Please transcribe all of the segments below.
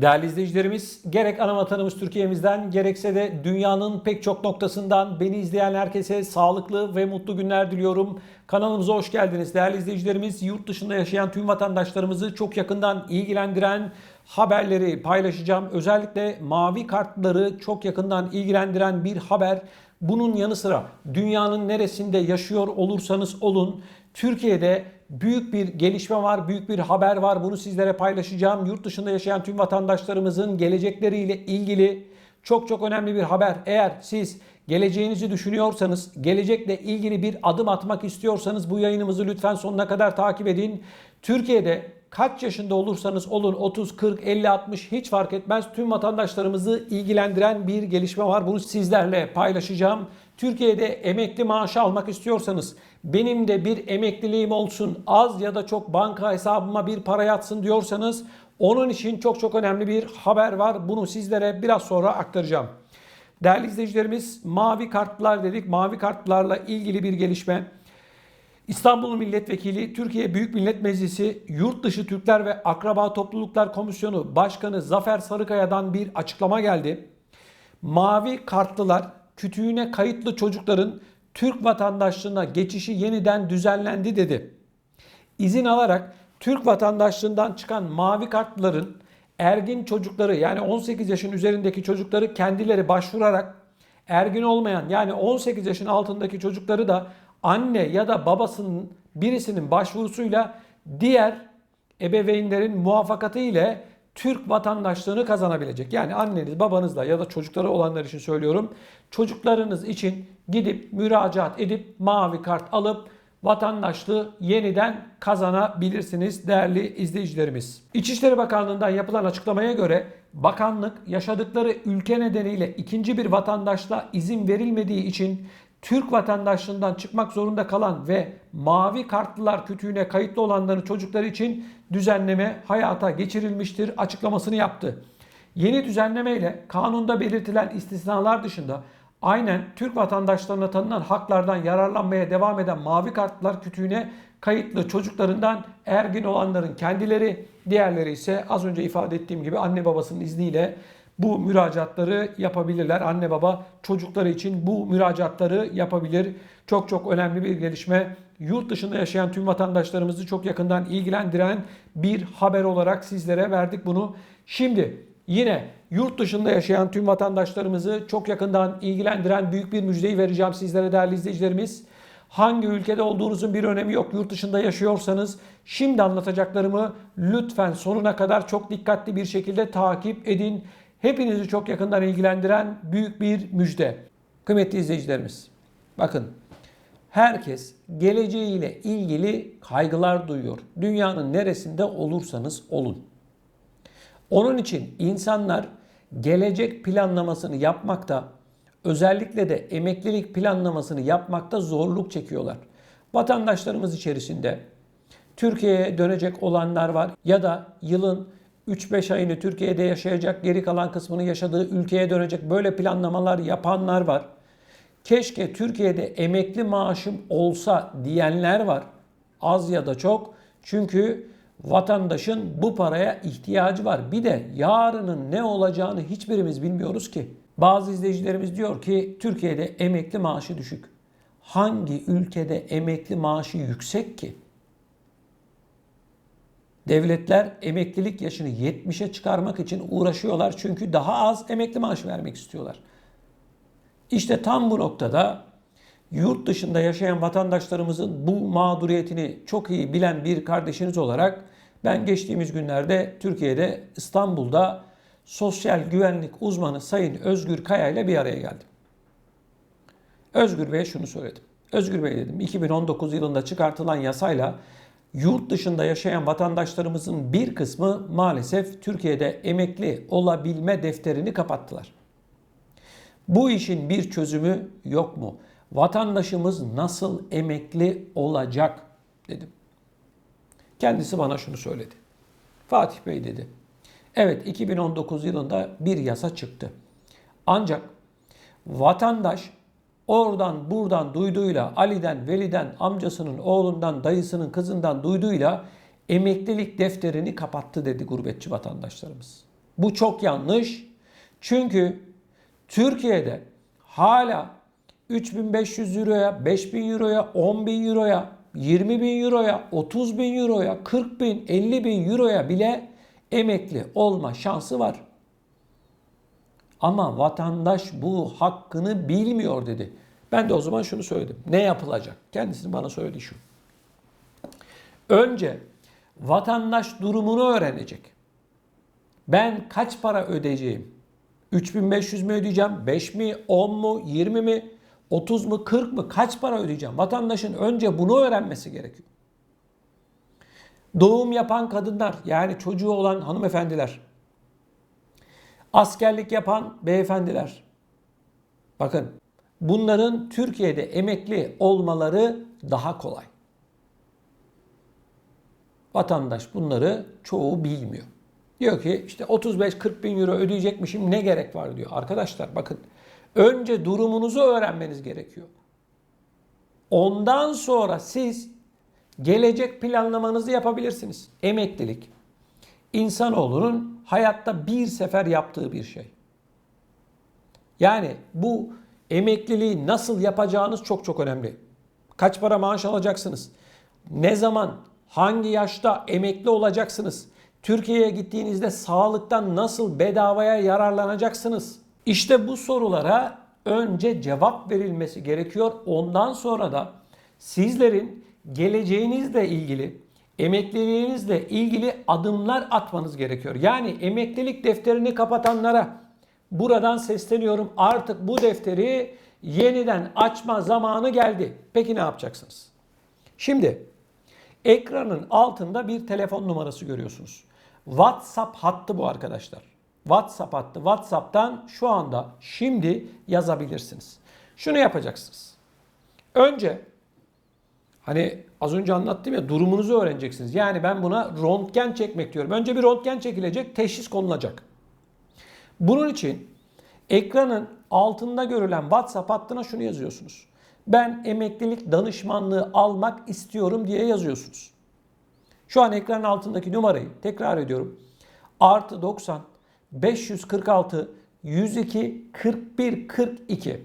Değerli izleyicilerimiz, gerek ana vatanımız Türkiye'mizden gerekse de dünyanın pek çok noktasından beni izleyen herkese sağlıklı ve mutlu günler diliyorum. Kanalımıza hoş geldiniz. Değerli izleyicilerimiz, yurt dışında yaşayan tüm vatandaşlarımızı çok yakından ilgilendiren haberleri paylaşacağım. Özellikle mavi kartları çok yakından ilgilendiren bir haber. Bunun yanı sıra dünyanın neresinde yaşıyor olursanız olun Türkiye'de büyük bir gelişme var, büyük bir haber var. Bunu sizlere paylaşacağım. Yurt dışında yaşayan tüm vatandaşlarımızın gelecekleriyle ilgili çok çok önemli bir haber. Eğer siz geleceğinizi düşünüyorsanız, gelecekle ilgili bir adım atmak istiyorsanız bu yayınımızı lütfen sonuna kadar takip edin. Türkiye'de kaç yaşında olursanız olun 30, 40, 50, 60 hiç fark etmez. Tüm vatandaşlarımızı ilgilendiren bir gelişme var. Bunu sizlerle paylaşacağım. Türkiye'de emekli maaşı almak istiyorsanız benim de bir emekliliğim olsun az ya da çok banka hesabıma bir para yatsın diyorsanız onun için çok çok önemli bir haber var. Bunu sizlere biraz sonra aktaracağım. Değerli izleyicilerimiz mavi kartlar dedik. Mavi kartlarla ilgili bir gelişme. İstanbul Milletvekili, Türkiye Büyük Millet Meclisi Yurt Dışı Türkler ve Akraba Topluluklar Komisyonu Başkanı Zafer Sarıkaya'dan bir açıklama geldi. Mavi kartlılar kütüğüne kayıtlı çocukların Türk vatandaşlığına geçişi yeniden düzenlendi dedi. İzin alarak Türk vatandaşlığından çıkan mavi kartlıların ergin çocukları yani 18 yaşın üzerindeki çocukları kendileri başvurarak ergin olmayan yani 18 yaşın altındaki çocukları da anne ya da babasının birisinin başvurusuyla diğer ebeveynlerin muvaffakatı ile Türk vatandaşlığını kazanabilecek. Yani anneniz, babanızla ya da çocukları olanlar için söylüyorum. Çocuklarınız için gidip müracaat edip mavi kart alıp vatandaşlığı yeniden kazanabilirsiniz değerli izleyicilerimiz. İçişleri Bakanlığı'ndan yapılan açıklamaya göre bakanlık yaşadıkları ülke nedeniyle ikinci bir vatandaşla izin verilmediği için Türk vatandaşlığından çıkmak zorunda kalan ve mavi kartlılar kütüğüne kayıtlı olanların çocukları için düzenleme hayata geçirilmiştir açıklamasını yaptı. Yeni düzenleme ile kanunda belirtilen istisnalar dışında aynen Türk vatandaşlarına tanınan haklardan yararlanmaya devam eden mavi kartlılar kütüğüne kayıtlı çocuklarından ergin olanların kendileri, diğerleri ise az önce ifade ettiğim gibi anne babasının izniyle bu müracaatları yapabilirler. Anne baba çocukları için bu müracaatları yapabilir. Çok çok önemli bir gelişme. Yurt dışında yaşayan tüm vatandaşlarımızı çok yakından ilgilendiren bir haber olarak sizlere verdik bunu. Şimdi yine yurt dışında yaşayan tüm vatandaşlarımızı çok yakından ilgilendiren büyük bir müjdeyi vereceğim sizlere değerli izleyicilerimiz. Hangi ülkede olduğunuzun bir önemi yok. Yurt dışında yaşıyorsanız şimdi anlatacaklarımı lütfen sonuna kadar çok dikkatli bir şekilde takip edin. Hepinizi çok yakından ilgilendiren büyük bir müjde. Kıymetli izleyicilerimiz, bakın herkes geleceğiyle ilgili kaygılar duyuyor. Dünyanın neresinde olursanız olun. Onun için insanlar gelecek planlamasını yapmakta, özellikle de emeklilik planlamasını yapmakta zorluk çekiyorlar. Vatandaşlarımız içerisinde Türkiye'ye dönecek olanlar var ya da yılın 3-5 ayını Türkiye'de yaşayacak, geri kalan kısmını yaşadığı ülkeye dönecek böyle planlamalar yapanlar var. Keşke Türkiye'de emekli maaşım olsa diyenler var. Az ya da çok. Çünkü vatandaşın bu paraya ihtiyacı var. Bir de yarının ne olacağını hiçbirimiz bilmiyoruz ki. Bazı izleyicilerimiz diyor ki Türkiye'de emekli maaşı düşük. Hangi ülkede emekli maaşı yüksek ki? Devletler emeklilik yaşını 70'e çıkarmak için uğraşıyorlar çünkü daha az emekli maaşı vermek istiyorlar. İşte tam bu noktada yurt dışında yaşayan vatandaşlarımızın bu mağduriyetini çok iyi bilen bir kardeşiniz olarak ben geçtiğimiz günlerde Türkiye'de İstanbul'da sosyal güvenlik uzmanı Sayın Özgür Kaya ile bir araya geldim. Özgür Bey'e şunu söyledim. Özgür Bey dedim 2019 yılında çıkartılan yasayla yurt dışında yaşayan vatandaşlarımızın bir kısmı maalesef Türkiye'de emekli olabilme defterini kapattılar. Bu işin bir çözümü yok mu? Vatandaşımız nasıl emekli olacak dedim. Kendisi bana şunu söyledi. Fatih Bey dedi. Evet 2019 yılında bir yasa çıktı. Ancak vatandaş oradan buradan duyduğuyla Ali'den, Veli'den, amcasının, oğlundan, dayısının, kızından duyduğuyla emeklilik defterini kapattı dedi gurbetçi vatandaşlarımız. Bu çok yanlış. Çünkü Türkiye'de hala 3500 euroya, 5000 euroya, 10.000 euroya, 20 bin euroya, 30 bin euroya, 40 bin, 50 bin euroya bile emekli olma şansı var. Ama vatandaş bu hakkını bilmiyor dedi. Ben de o zaman şunu söyledim. Ne yapılacak? Kendisinin bana söylediği şu. Önce vatandaş durumunu öğrenecek. Ben kaç para ödeyeceğim? 3500 mi ödeyeceğim? 5 mi? 10 mu? 20 mi? 30 mu? 40 mı? Kaç para ödeyeceğim? Vatandaşın önce bunu öğrenmesi gerekiyor. Doğum yapan kadınlar yani çocuğu olan hanımefendiler, askerlik yapan beyefendiler. Bakın bunların Türkiye'de emekli olmaları daha kolay. Vatandaş bunları çoğu bilmiyor. Diyor ki işte 35-40 bin euro ödeyecekmişim ne gerek var diyor. Arkadaşlar bakın önce durumunuzu öğrenmeniz gerekiyor. Ondan sonra siz gelecek planlamanızı yapabilirsiniz. Emeklilik insanoğlunun hayatta bir sefer yaptığı bir şey. Yani bu emekliliği nasıl yapacağınız çok çok önemli. Kaç para maaş alacaksınız? Ne zaman, hangi yaşta emekli olacaksınız? Türkiye'ye gittiğinizde sağlıktan nasıl bedavaya yararlanacaksınız? İşte bu sorulara önce cevap verilmesi gerekiyor. Ondan sonra da sizlerin geleceğinizle ilgili, emekliliğinizle ilgili adımlar atmanız gerekiyor. Yani emeklilik defterini kapatanlara buradan sesleniyorum. Artık bu defteri yeniden açma zamanı geldi. Peki ne yapacaksınız? Şimdi ekranın altında bir telefon numarası görüyorsunuz. WhatsApp hattı bu arkadaşlar. WhatsApp hattı. WhatsApp'tan şu anda şimdi yazabilirsiniz. Şunu yapacaksınız. Önce hani az önce anlattım ya durumunuzu öğreneceksiniz. Yani ben buna röntgen çekmek diyorum. Önce bir röntgen çekilecek, teşhis konulacak. Bunun için ekranın altında görülen WhatsApp hattına şunu yazıyorsunuz. Ben emeklilik danışmanlığı almak istiyorum diye yazıyorsunuz. Şu an ekranın altındaki numarayı tekrar ediyorum. Artı 90 546 102 41 42.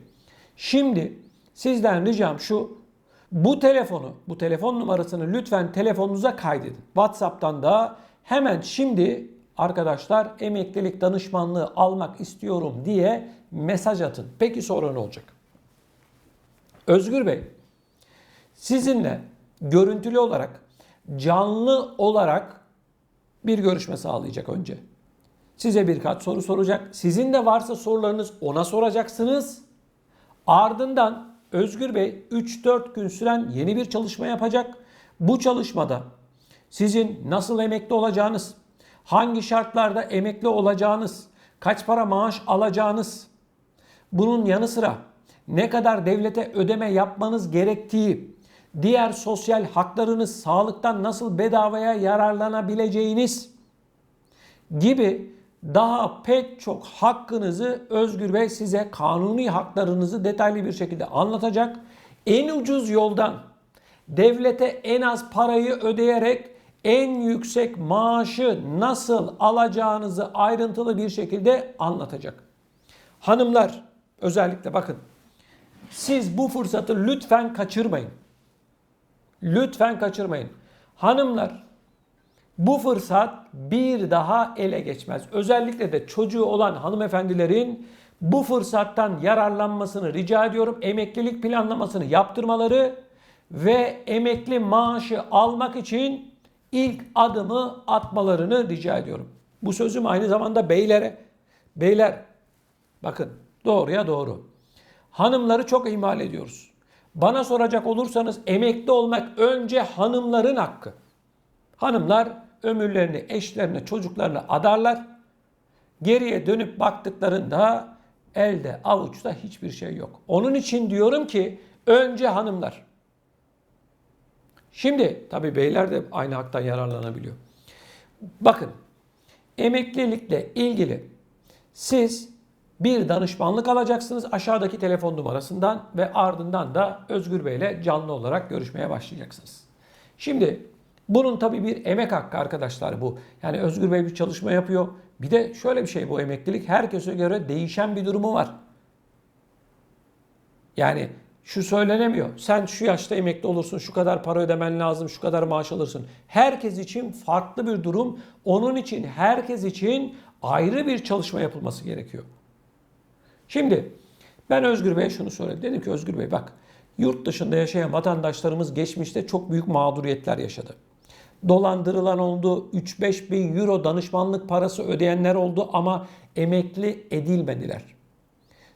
Şimdi sizden ricam şu. Bu telefonu, bu telefon numarasını lütfen telefonunuza kaydedin. WhatsApp'tan da hemen şimdi arkadaşlar emeklilik danışmanlığı almak istiyorum diye mesaj atın. Peki sonra ne olacak? Özgür Bey, sizinle görüntülü olarak, canlı olarak bir görüşme sağlayacak önce. Size birkaç soru soracak. Sizin de varsa sorularınız ona soracaksınız. Ardından Özgür Bey 3-4 gün süren yeni bir çalışma yapacak. Bu çalışmada sizin nasıl emekli olacağınız, hangi şartlarda emekli olacağınız, kaç para maaş alacağınız, bunun yanı sıra ne kadar devlete ödeme yapmanız gerektiği, diğer sosyal haklarınız, sağlıktan nasıl bedavaya yararlanabileceğiniz gibi daha pek çok hakkınızı Özgür Bey size kanuni haklarınızı detaylı bir şekilde anlatacak. En ucuz yoldan devlete en az parayı ödeyerek en yüksek maaşı nasıl alacağınızı ayrıntılı bir şekilde anlatacak. Hanımlar özellikle bakın siz bu fırsatı lütfen kaçırmayın. Lütfen kaçırmayın. Hanımlar bu fırsat bir daha ele geçmez. Özellikle de çocuğu olan hanımefendilerin bu fırsattan yararlanmasını rica ediyorum. Emeklilik planlamasını yaptırmaları ve emekli maaşı almak için ilk adımı atmalarını rica ediyorum. Bu sözüm aynı zamanda beylere. Beyler bakın doğruya doğru. Hanımları çok ihmal ediyoruz. Bana soracak olursanız emekli olmak önce hanımların hakkı. Hanımlar ömürlerini eşlerine, çocuklarına adarlar. Geriye dönüp baktıklarında elde, avuçta hiçbir şey yok. Onun için diyorum ki önce hanımlar. Şimdi tabi beyler de aynı haktan yararlanabiliyor. Bakın emeklilikle ilgili siz bir danışmanlık alacaksınız aşağıdaki telefon numarasından ve ardından da Özgür Bey ile canlı olarak görüşmeye başlayacaksınız. Şimdi Bunun tabii bir emek hakkı arkadaşlar bu. Yani Özgür Bey bir çalışma yapıyor. Bir de şöyle bir şey bu emeklilik herkese göre değişen bir durumu var. Yani şu söylenemiyor. Sen şu yaşta emekli olursun, şu kadar para ödemen lazım, şu kadar maaş alırsın. Herkes için farklı bir durum. Onun için herkes için ayrı bir çalışma yapılması gerekiyor. Şimdi ben Özgür Bey'e şunu söyledim. Dedim ki Özgür Bey bak yurt dışında yaşayan vatandaşlarımız geçmişte çok büyük mağduriyetler yaşadı. Dolandırılan oldu, 3-5 bin euro danışmanlık parası ödeyenler oldu ama emekli edilmediler.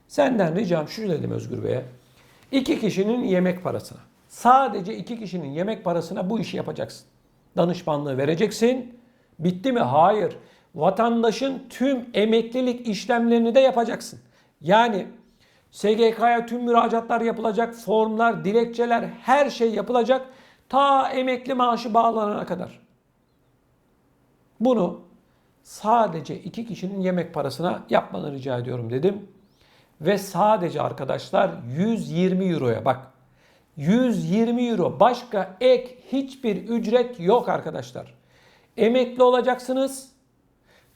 Senden ricam şu dedim Özgür Bey'e. İki kişinin yemek parasına. Sadece iki kişinin yemek parasına bu işi yapacaksın. Danışmanlığı vereceksin. Bitti mi? Hayır. Vatandaşın tüm emeklilik işlemlerini de yapacaksın. Yani SGK'ya tüm müracaatlar yapılacak, formlar, dilekçeler her şey yapılacak ta emekli maaşı bağlanana kadar. Bunu sadece iki kişinin yemek parasına yapmanı rica ediyorum dedim. Ve sadece arkadaşlar 120 euroya bak. 120 euro başka ek hiçbir ücret yok arkadaşlar. Emekli olacaksınız.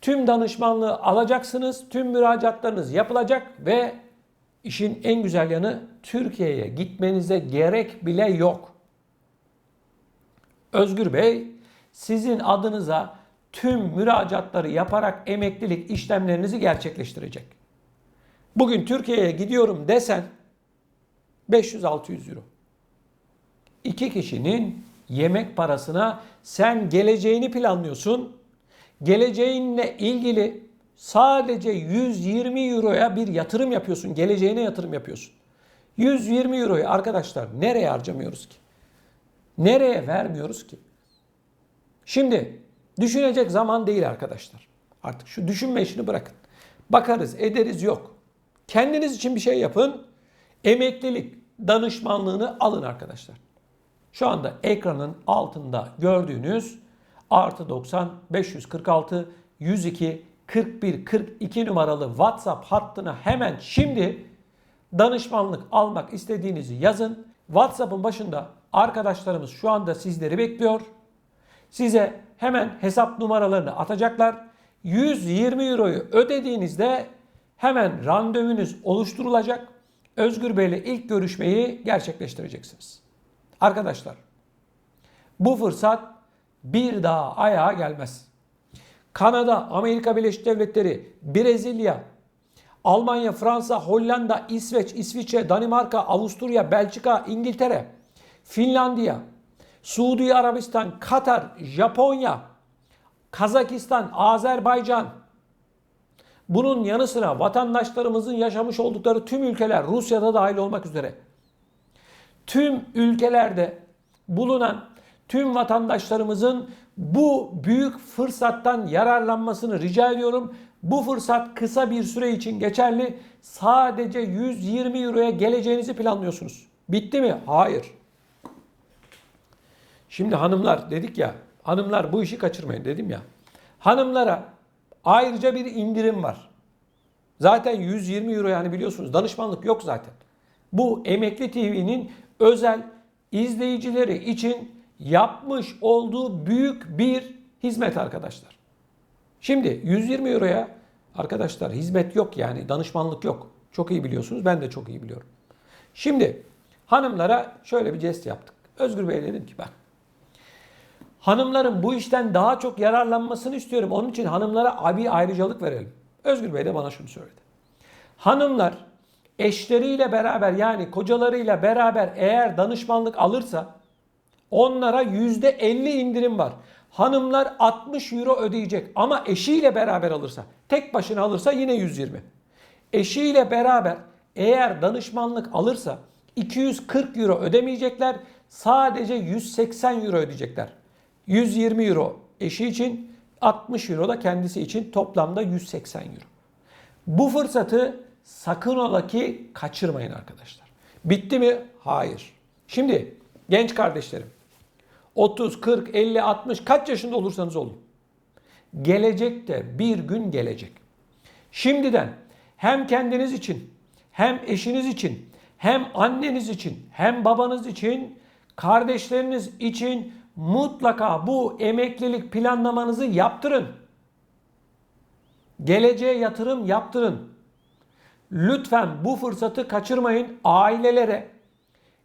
Tüm danışmanlığı alacaksınız. Tüm müracaatlarınız yapılacak ve işin en güzel yanı Türkiye'ye gitmenize gerek bile yok. Özgür Bey sizin adınıza tüm müracaatları yaparak emeklilik işlemlerinizi gerçekleştirecek. Bugün Türkiye'ye gidiyorum desen 500-600 euro. İki kişinin yemek parasına sen geleceğini planlıyorsun. Geleceğinle ilgili sadece 120 euroya bir yatırım yapıyorsun. Geleceğine yatırım yapıyorsun. 120 euroyu arkadaşlar nereye harcamıyoruz ki? Nereye vermiyoruz ki? Şimdi düşünecek zaman değil arkadaşlar. Artık şu düşünme işini bırakın. Bakarız, ederiz yok. Kendiniz için bir şey yapın. Emeklilik danışmanlığını alın arkadaşlar. Şu anda ekranın altında gördüğünüz artı 90 546 102 41 42 numaralı WhatsApp hattına hemen şimdi danışmanlık almak istediğinizi yazın. WhatsApp'ın başında arkadaşlarımız şu anda sizleri bekliyor. Size hemen hesap numaralarını atacaklar. 120 euroyu ödediğinizde hemen randevunuz oluşturulacak. Özgür Bey ile ilk görüşmeyi gerçekleştireceksiniz. Arkadaşlar bu fırsat bir daha ayağa gelmez. Kanada, Amerika Birleşik Devletleri, Brezilya, Almanya, Fransa, Hollanda, İsveç, İsviçre, Danimarka, Avusturya, Belçika, İngiltere, Finlandiya, Suudi Arabistan, Katar, Japonya, Kazakistan, Azerbaycan, bunun yanı sıra vatandaşlarımızın yaşamış oldukları tüm ülkeler Rusya'da dahil olmak üzere tüm ülkelerde bulunan tüm vatandaşlarımızın bu büyük fırsattan yararlanmasını rica ediyorum. Bu fırsat kısa bir süre için geçerli. Sadece 120 euroya geleceğinizi planlıyorsunuz. Bitti mi? Hayır. Şimdi hanımlar dedik ya, hanımlar bu işi kaçırmayın dedim ya. Hanımlara ayrıca bir indirim var. Zaten 120 euro yani biliyorsunuz danışmanlık yok zaten. Bu Emekli TV'nin özel izleyicileri için yapmış olduğu büyük bir hizmet arkadaşlar. Şimdi 120 euroya arkadaşlar hizmet yok yani danışmanlık yok. Çok iyi biliyorsunuz ben de çok iyi biliyorum. Şimdi hanımlara şöyle bir jest yaptık. Özgür Bey dedim ki bak hanımların bu işten daha çok yararlanmasını istiyorum. Onun için hanımlara bir ayrıcalık verelim. Özgür Bey de bana şunu söyledi. Hanımlar eşleriyle beraber yani kocalarıyla beraber eğer danışmanlık alırsa onlara %50 indirim var. Hanımlar 60 euro ödeyecek ama eşiyle beraber alırsa tek başına alırsa yine 120. Eşiyle beraber eğer danışmanlık alırsa 240 euro ödemeyecekler sadece 180 euro ödeyecekler. 120 euro eşi için 60 euro da kendisi için toplamda 180 euro. Bu fırsatı sakın ola ki kaçırmayın arkadaşlar. Bitti mi? Hayır. Şimdi genç kardeşlerim 30, 40, 50, 60 kaç yaşında olursanız olun. Gelecekte bir gün gelecek. Şimdiden hem kendiniz için hem eşiniz için hem anneniz için hem babanız için kardeşleriniz için mutlaka bu emeklilik planlamanızı yaptırın. Geleceğe yatırım yaptırın. Lütfen bu fırsatı kaçırmayın. Ailelere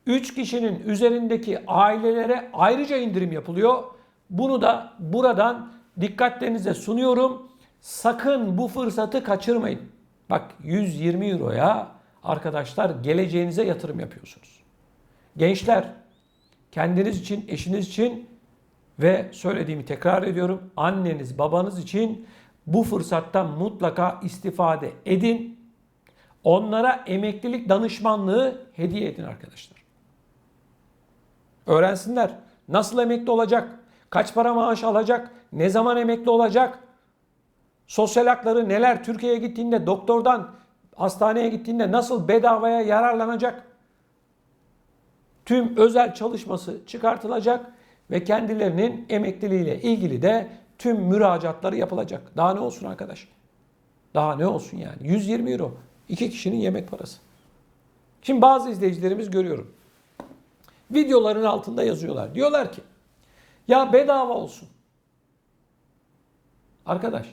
3 kişinin üzerindeki ailelere ayrıca indirim yapılıyor. Bunu da buradan dikkatlerinize sunuyorum. Sakın bu fırsatı kaçırmayın. Bak 120 euroya arkadaşlar geleceğinize yatırım yapıyorsunuz. Gençler kendiniz için, eşiniz için ve söylediğimi tekrar ediyorum. Anneniz, babanız için bu fırsattan mutlaka istifade edin. Onlara emeklilik danışmanlığı hediye edin arkadaşlar. Öğrensinler. Nasıl emekli olacak? Kaç para maaş alacak? Ne zaman emekli olacak? Sosyal hakları neler? Türkiye'ye gittiğinde doktordan hastaneye gittiğinde nasıl bedavaya yararlanacak? Tüm özel çalışması çıkartılacak ve kendilerinin emekliliğiyle ilgili de tüm müracaatları yapılacak. Daha ne olsun arkadaş? Daha ne olsun yani? 120 euro. iki kişinin yemek parası. Şimdi bazı izleyicilerimiz görüyorum. Videoların altında yazıyorlar. Diyorlar ki ya bedava olsun. Arkadaş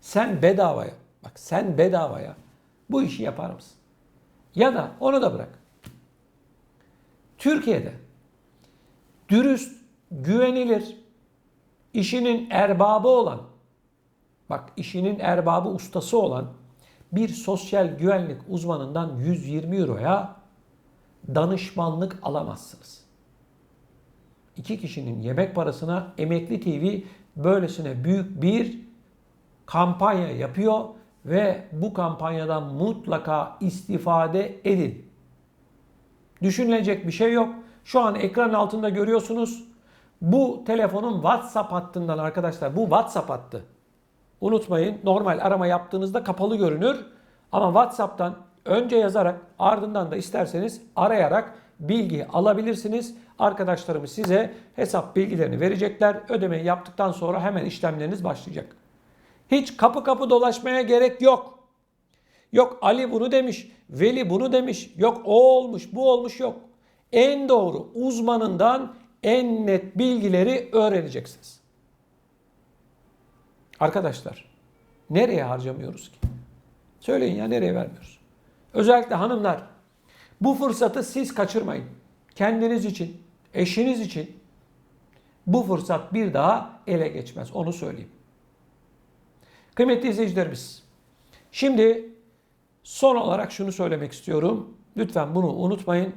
sen bedavaya bak sen bedavaya bu işi yapar mısın? Ya da onu da bırak. Türkiye'de dürüst, güvenilir, işinin erbabı olan, bak işinin erbabı ustası olan bir sosyal güvenlik uzmanından 120 euroya danışmanlık alamazsınız. İki kişinin yemek parasına Emekli TV böylesine büyük bir kampanya yapıyor ve bu kampanyadan mutlaka istifade edin. Düşünülecek bir şey yok. Şu an ekran altında görüyorsunuz. Bu telefonun WhatsApp hattından arkadaşlar bu WhatsApp hattı. Unutmayın normal arama yaptığınızda kapalı görünür. Ama WhatsApp'tan önce yazarak ardından da isterseniz arayarak bilgi alabilirsiniz. Arkadaşlarımız size hesap bilgilerini verecekler. Ödemeyi yaptıktan sonra hemen işlemleriniz başlayacak. Hiç kapı kapı dolaşmaya gerek yok. Yok Ali bunu demiş, Veli bunu demiş, yok o olmuş, bu olmuş yok. En doğru uzmanından en net bilgileri öğreneceksiniz. Arkadaşlar, nereye harcamıyoruz ki? Söyleyin ya nereye vermiyoruz? Özellikle hanımlar, bu fırsatı siz kaçırmayın. Kendiniz için, eşiniz için bu fırsat bir daha ele geçmez. Onu söyleyeyim. Kıymetli izleyicilerimiz, şimdi son olarak şunu söylemek istiyorum. Lütfen bunu unutmayın.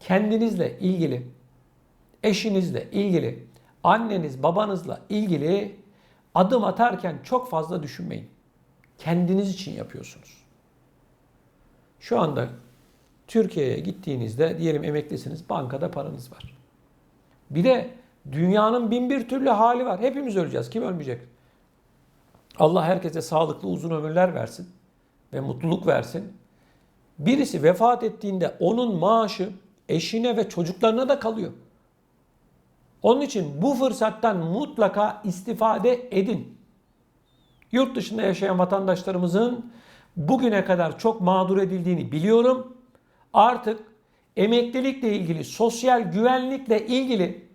Kendinizle ilgili, eşinizle ilgili, anneniz, babanızla ilgili adım atarken çok fazla düşünmeyin. Kendiniz için yapıyorsunuz. Şu anda Türkiye'ye gittiğinizde diyelim emeklisiniz, bankada paranız var. Bir de dünyanın bin bir türlü hali var. Hepimiz öleceğiz. Kim ölmeyecek? Allah herkese sağlıklı uzun ömürler versin ve mutluluk versin. Birisi vefat ettiğinde onun maaşı eşine ve çocuklarına da kalıyor. Onun için bu fırsattan mutlaka istifade edin. Yurt dışında yaşayan vatandaşlarımızın bugüne kadar çok mağdur edildiğini biliyorum. Artık emeklilikle ilgili, sosyal güvenlikle ilgili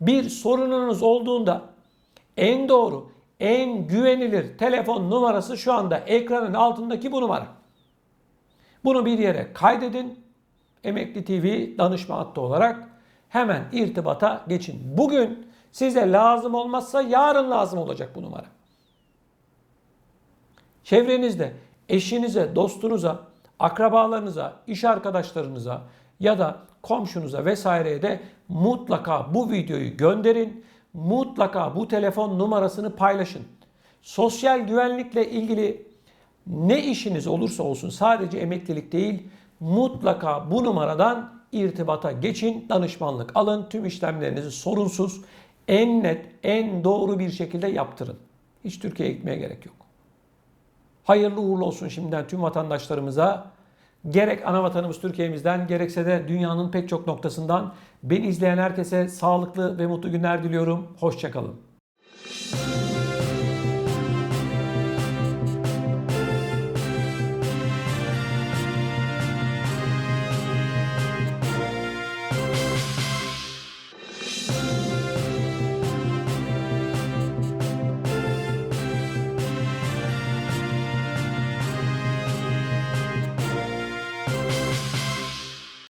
bir sorununuz olduğunda en doğru, en güvenilir telefon numarası şu anda ekranın altındaki bu numara. Bunu bir yere kaydedin. Emekli TV danışma hattı olarak hemen irtibata geçin. Bugün size lazım olmazsa yarın lazım olacak bu numara. Çevrenizde eşinize, dostunuza, akrabalarınıza, iş arkadaşlarınıza ya da komşunuza vesaireye de mutlaka bu videoyu gönderin. Mutlaka bu telefon numarasını paylaşın. Sosyal güvenlikle ilgili ne işiniz olursa olsun sadece emeklilik değil mutlaka bu numaradan irtibata geçin, danışmanlık alın, tüm işlemlerinizi sorunsuz, en net, en doğru bir şekilde yaptırın. Hiç Türkiye'ye gitmeye gerek yok. Hayırlı uğurlu olsun şimdiden tüm vatandaşlarımıza. Gerek ana vatanımız Türkiye'mizden gerekse de dünyanın pek çok noktasından beni izleyen herkese sağlıklı ve mutlu günler diliyorum. Hoşçakalın.